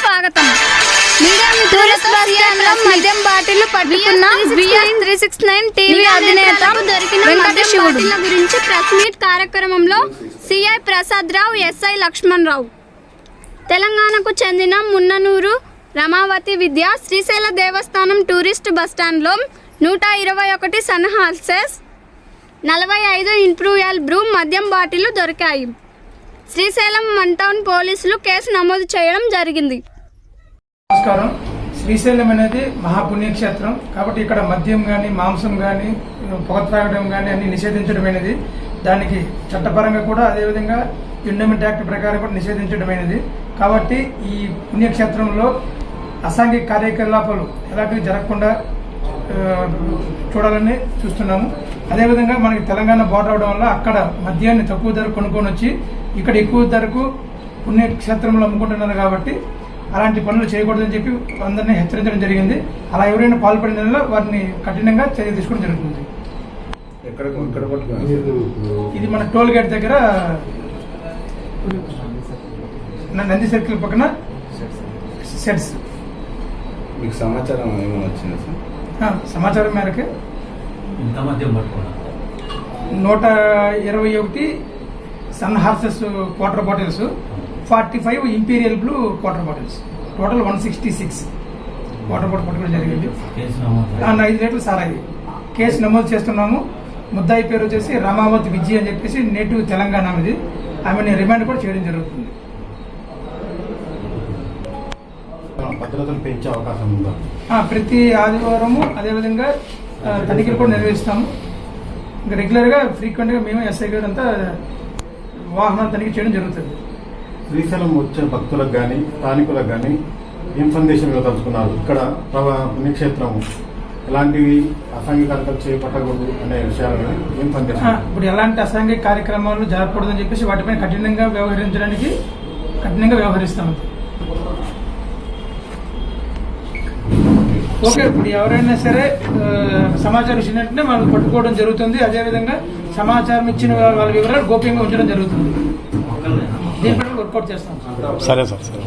స్వాగతం. మద్యం బాటిల్ పట్టుకున్న త్రీ సిక్స్ నైన్ టీవీ అధినేత శివుడు. గురించి ప్రెస్ మీట్ కార్యక్రమంలో సిఐ ప్రసాద్ రావు ఎస్ఐ లక్ష్మణ్ రావు తెలంగాణకు చెందిన మున్ననూరు రమావతి విద్య శ్రీశైల దేవస్థానం టూరిస్ట్ బస్టాండ్లో నూట ఇరవై ఒకటి సన్ హాల్సెస్ నలభై ఐదు ఇంప్రూయల్ బ్రూ మద్యం బాటిల్ దొరికాయి. శ్రీశైలం వన్ టౌన్ పోలీసులు కేసు నమోదు చేయడం జరిగింది. నమస్కారం. శ్రీశైలం అనేది మహాపుణ్యక్షేత్రం. కాబట్టి ఇక్కడ మద్యం కానీ మాంసం కానీ పొగ త్రాగడం కానీ అన్ని నిషేధించడమైనది. దానికి చట్టపరంగా కూడా అదేవిధంగా ఎండోమెంట్ యాక్ట్ ప్రకారం కూడా నిషేధించడమైనది. కాబట్టి ఈ పుణ్యక్షేత్రంలో అసాంఘిక కార్యకలాపాలు ఎలాంటివి జరగకుండా చూడాలని చూస్తున్నాము. అదేవిధంగా మనకి తెలంగాణ బోర్డర్ అవడం వల్ల అక్కడ మద్యాన్ని తక్కువ ధర కొనుక్కొని వచ్చి ఇక్కడ ఎక్కువ ధరకు పుణ్యక్షేత్రంలో అమ్ముకుంటున్నారు కాబట్టి అలాంటి పనులు చేయకూడదని చెప్పి అందరినీ హెచ్చరించడం జరిగింది. అలా ఎవరైనా పాల్పడిన వారిని కఠినంగా చర్య తీసుకోవడం జరుగుతుంది. ఇది మన టోల్ గేట్ దగ్గర నంది సర్కిల్ పక్కన సెట్స్ మీకు సమాచారం ఏమైనా వచ్చిందా సార్? సమాచారం మేరకు ఇంత మద్యం పట్టుకోవడం నూట ఇరవై ఒకటి sun horses quarter bottles forty five imperial blue quarter bottles. Total one sixty six water bottle పట్టుకోవడం జరిగింది. ఐదు రేట్లు సారాయి కేసు నమోదు చేస్తున్నాము. ముద్దాయి పేరు వచ్చేసి రమావతి విజయ్ అని చెప్పేసి నేటివ్ తెలంగాణ ఇది ఆమెని రిమాండ్ కూడా చేయడం జరుగుతుంది. భద్రతను పెంచే అవకాశం ఉందా ప్రతి ఆదివారము అదేవిధంగా తనిఖీలు కూడా నిర్వహిస్తాము. ఇంకా రెగ్యులర్గా ఫ్రీక్వెంట్గా మేము ఎస్ఐ గారు అంతా వాహనాలు తనిఖీ చేయడం జరుగుతుంది. శ్రీశైలం వచ్చే భక్తులకు కానీ స్థానికులకు కానీ ఏం సందేశం ఇవ్వదలుచుకున్నారు. ఇక్కడ ప్రభ- పుణ్యక్షేత్రం ఎలాంటివి అసాంఘిక కార్యక్రమాలు చేపట్టకూడదు అనే విషయాల ఏం సందేశం ఇప్పుడు ఎలాంటి అసాంఘిక కార్యక్రమాలు జరగకూడదని చెప్పేసి వాటిపైన కఠినంగా వ్యవహరించడానికి కఠినంగా వ్యవహరిస్తాము. ఓకే ఇప్పుడు ఎవరైనా సరే సమాచారం ఇచ్చినట్టునే మనం పట్టుకోవడం జరుగుతుంది. అదేవిధంగా సమాచారం ఇచ్చిన వాళ్ళ వివరాలు గోప్యంగా ఉంచడం జరుగుతుంది. దీనిపై వర్కౌట్ చేస్తాం. సరే సార్ సరే.